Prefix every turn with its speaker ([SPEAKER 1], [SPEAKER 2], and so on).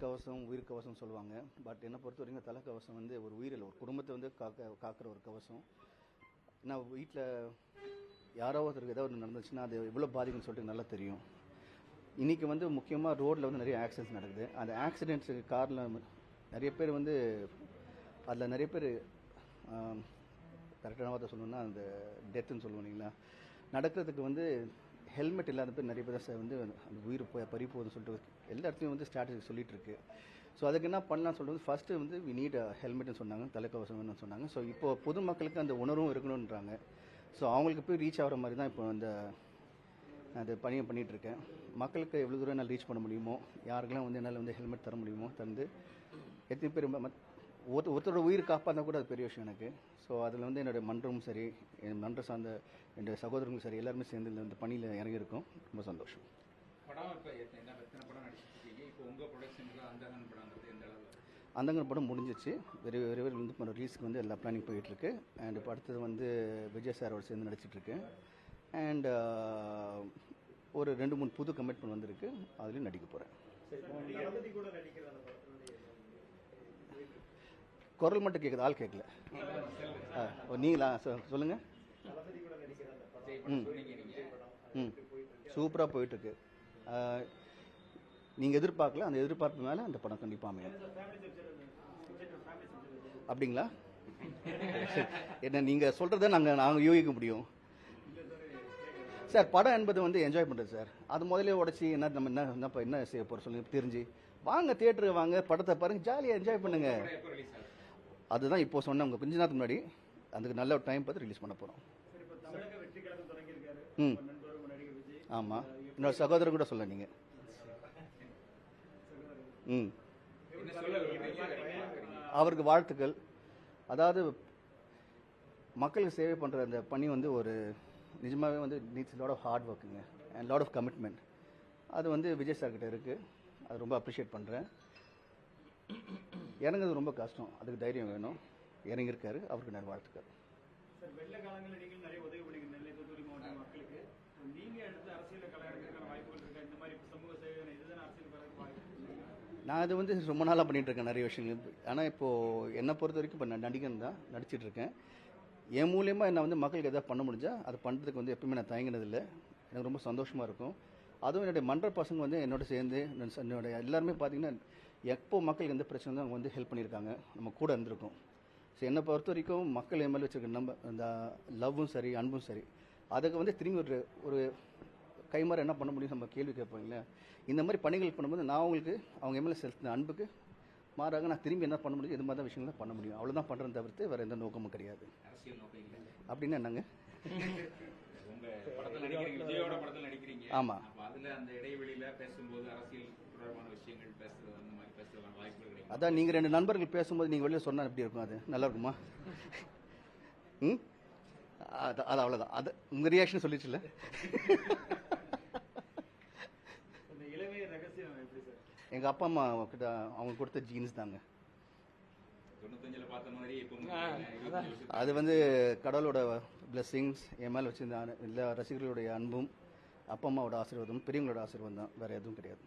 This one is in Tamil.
[SPEAKER 1] தலைக்கவசம் உயிர் கவசம் சொல்லுவாங்க. பட் என்னை பொறுத்த வரைக்கும் தலைக்கவசம் வந்து ஒரு உயிரில் ஒரு குடும்பத்தை வந்து காக்க காக்கிற ஒரு கவசம். நான் வீட்டில் யாரோ ஒருத்தருக்கு ஏதாவது ஒன்று நடந்துச்சுன்னா அது எவ்வளோ பாதிக்கும்னு சொல்லிட்டு நல்லா தெரியும். இன்றைக்கி வந்து முக்கியமாக ரோட்டில் வந்து நிறைய ஆக்சிடென்ட்ஸ் நடக்குது. அந்த ஆக்சிடென்ட்ஸுக்கு காரில் நிறைய பேர் வந்து அதில் நிறைய பேர் கரெக்டான வார்த்தை சொல்லணும்னா அந்த டெத்துன்னு சொல்லுவோம் இல்லைங்களா? நடக்கிறதுக்கு வந்து ஹெல்மெட் இல்லாத பேர் நிறைய பேர் வந்து அந்த உயிர் போய் பறி போகுதுன்னு சொல்லிட்டு எல்லா இடத்துலையும் வந்து ஸ்ட்ராட்டஜி சொல்லிட்டு இருக்கு. ஸோ அதுக்கு என்ன பண்ணலாம் சொல்கிறது ஃபஸ்ட்டு வந்து வி நீட் ஹெல்மெட்னு சொன்னாங்க தலைக்கவசம் வேணும்னு சொன்னாங்க. ஸோ இப்போ பொதுமக்களுக்கு அந்த உணர்வும் இருக்கணுன்றாங்க ஸோ அவங்களுக்கு போய் ரீச் ஆகிற மாதிரி தான் இப்போ அந்த அது பணியை பண்ணிகிட்டு இருக்கேன். மக்களுக்கு எவ்வளோ தூரம் என்னால் ரீச் பண்ண முடியுமோ யாருக்கெல்லாம் வந்து என்னால் வந்து ஹெல்மெட் தர முடியுமோ தந்து எத்தனை பேர் மத்- ஒருத்த ஒருத்தரோட உயிர் காப்பாற்றினா கூட அது பெரிய விஷயம் எனக்கு. ஸோ அதில் வந்து என்னுடைய மன்றமும் சரி என் மன்றம் சார்ந்த என்னுடைய சகோதரங்களும் சரி எல்லாருமே சேர்ந்து இந்த- பணியில் இறங்கியிருக்கோம். ரொம்ப சந்தோஷம். அந்தங்கன் படம் முடிஞ்சிச்சு. வெரி விரைவில் வந்து இப்போ ரிலீஸ்க்கு வந்து எல்லா பிளானிங் போயிட்டுருக்கு. அண்ட் இப்போ அடுத்தது வந்து விஜய் சாரோட சேர்ந்து நடிச்சிட்ருக்கு அண்ட் ஒரு ரெண்டு மூணு புது கமிட்மெண்ட் வந்திருக்கு. அதுலேயும் நடிக்க போகிறேன் குரல் மட்டும் கேட்குது ஆள் கேட்கல ஆ, ஓ, நீங்களா? சொ- சொல்லுங்க.
[SPEAKER 2] ம்.
[SPEAKER 1] ம். சூப்பராக போயிட்டுருக்கு. நீங்கள் எதிர்பார்க்கல அந்த எதிர்பார்ப்பு மேலே அந்த படம் கண்டிப்பாக அமையும். அப்படிங்களா? என்ன நீங்கள் சொல்கிறத நாங்கள் நாங்கள் யூகிக்க முடியும். சார் படம் என்பது வந்து என்ஜாய் பண்ணுறது சார். அது முதல்ல உடச்சி என்ன நம்ம என்ன என்னப்பா என்ன செய்ய போகிறோம் சொல்லுங்க தெரிஞ்சு. வாங்க தியேட்டருக்கு வாங்க படத்தை பாருங்கள் ஜாலியாக என்ஜாய்
[SPEAKER 2] பண்ணுங்கள்
[SPEAKER 1] அதுதான் இப்போ சொன்னவங்க கொஞ்ச நேரத்துக்கு முன்னாடி அதுக்கு நல்ல ஒரு டைம் பார்த்து ரிலீஸ் பண்ண போகிறோம்
[SPEAKER 3] சரி இப்ப தமிழக வெற்றி கழகம் தொடங்கியிருக்காரு
[SPEAKER 1] ம். ஆமாம் என்னோட சகோதரர் கூட சொல்ல நீங்கள் ம். அவருக்கு வாழ்த்துக்கள். அதாவது மக்களுக்கு சேவை பண்ணுற அந்த பணி வந்து ஒரு நிஜமாவே வந்து நீட்ஸ் லாட் ஆஃப் ஹார்ட் ஒர்க்குங்க அண்ட் லாட் ஆஃப் கமிட்மெண்ட் அது வந்து விஜய் சார் கிட்ட இருக்குது அது ரொம்ப அப்ரிஷியேட் பண்ணுறேன் இறங்குறது ரொம்ப கஷ்டம். அதுக்கு தைரியம் வேணும். இறங்கியிருக்காரு. அவருக்கு நான் வாழ்த்துக்கள். நான் அது வந்து ரொம்ப நாளாக பண்ணிட்டு இருக்கேன் நிறைய விஷயங்கள். ஆனால் இப்போது என்னை பொறுத்த வரைக்கும் இப்போ நான் நடிகன் தான். நடிச்சிட்டு இருக்கேன். என் மூலியமா என்ன வந்து மக்களுக்கு எதாவது பண்ண முடிஞ்சா அது பண்ணுறதுக்கு வந்து எப்பவுமே நான் தயங்கினதில்லை. எனக்கு ரொம்ப சந்தோஷமாக இருக்கும். அதுவும் என்னுடைய மன்ற பசங்க வந்து என்னோட சேர்ந்து என்னோட எல்லாருமே பார்த்தீங்கன்னா எப்போ மக்களுக்கு எந்த பிரச்சனை அவங்க வந்து ஹெல்ப் பண்ணியிருக்காங்க. நம்ம கூட இருந்திருக்கோம். ஸோ என்னை பொறுத்த வரைக்கும் மக்கள் மேலே வச்சிருக்க நம்ப அந்த லவ்வும் சரி அன்பும் சரி அதுக்கு வந்து திரும்பி ஒரு ஒரு கைமாற என்ன பண்ண முடியும் நம்ம கேள்வி கேட்போம் இல்லையா? இந்த மாதிரி பணிகள் பண்ணும்போது நான் அவங்களுக்கு அவங்க எம்எல்ஏ செலுத்தின அன்புக்கு மாறாக நான் திரும்பி என்ன பண்ண முடியும்? இது மாதிரி தான் விஷயங்கள் தான் பண்ண முடியும். அவ்வளோதான் பண்ணுறேன் தவிர்த்து வேறு எந்த நோக்கமும் கிடையாது.
[SPEAKER 2] இல்லை
[SPEAKER 1] அப்படின்னு என்னங்க?
[SPEAKER 2] உங்க படத்தில் நடிக்கிறீங்க விஜயோட படத்தில் நடிக்கிறீங்க.
[SPEAKER 1] ஆமா.
[SPEAKER 2] அப்ப அதுல அந்த இடைவெளியில பேசும்போது அரசியல் விஷயங்கள் பேசுறது அந்த மாதிரி பேசுறதுக்கான வாய்ப்புகள் கிடைக்கும்?
[SPEAKER 1] அதான் நீங்கள் ரெண்டு நண்பர்கள் பேசும்போது நீங்கள் வெளியே சொன்னால் எப்படி இருக்கும் அது? நல்லா இருக்குமா? ம்? அது அது அவ்வளோதான் அது உங்கள் ரியாக்ஷன் சொல்லிச்சுல
[SPEAKER 3] இந்த இளமைய ரகசியம் எப்படி சார்?
[SPEAKER 1] எங்கள் அப்பா அம்மா கிட்ட அவங்க கொடுத்த ஜீன்ஸ் தாங்க. அது வந்து கடவுளோட பிளெஸ்ஸிங்ஸ் என் மேலே வச்சிருந்த எல்லா ரசிகர்களுடைய அன்பும் அப்பா அம்மாவோட ஆசீர்வாதம் பெரியவங்களோட ஆசீர்வாதம் தான். வேறு எதுவும் கிடையாது.